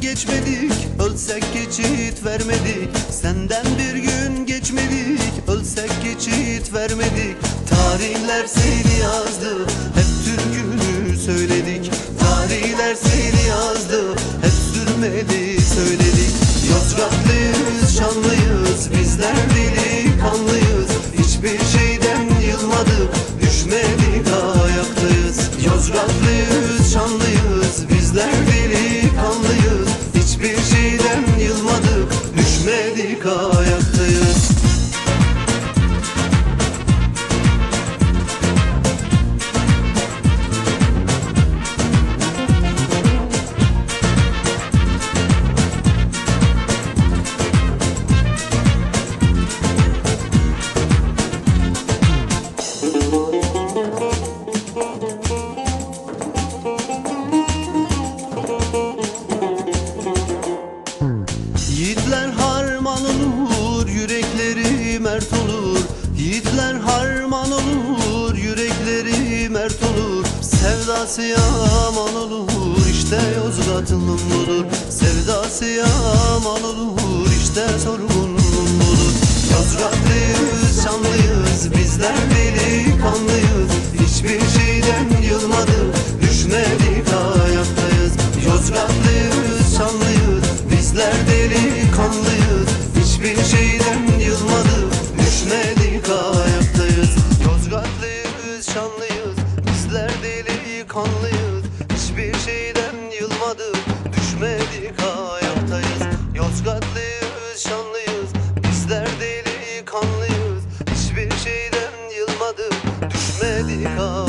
Geçmedik Ölsek geçit vermedik. Senden bir gün geçmedik Ölsek geçit vermedik. Tarihler seni yazdı Hep türkünü söyledik. Tarihler seni yazdı Hep sürmeli söyledik. Yozgatlıyız, şanlıyız Bizler delikanlıyız Düşmedik olur, yürekleri mert olur. Sevdası yaman olur, işte Yozgat'ın budur Sevdası yaman olur, işte sorgunun şanlıyız, bizler delikanlıyız Hiçbir şeyden yılmadık, düşmedik ayaktayız Yozgatlıyız, şanlıyız, bizler delikanlıyız Hiçbir şeyden yılmadık, düşmedik ayaktayız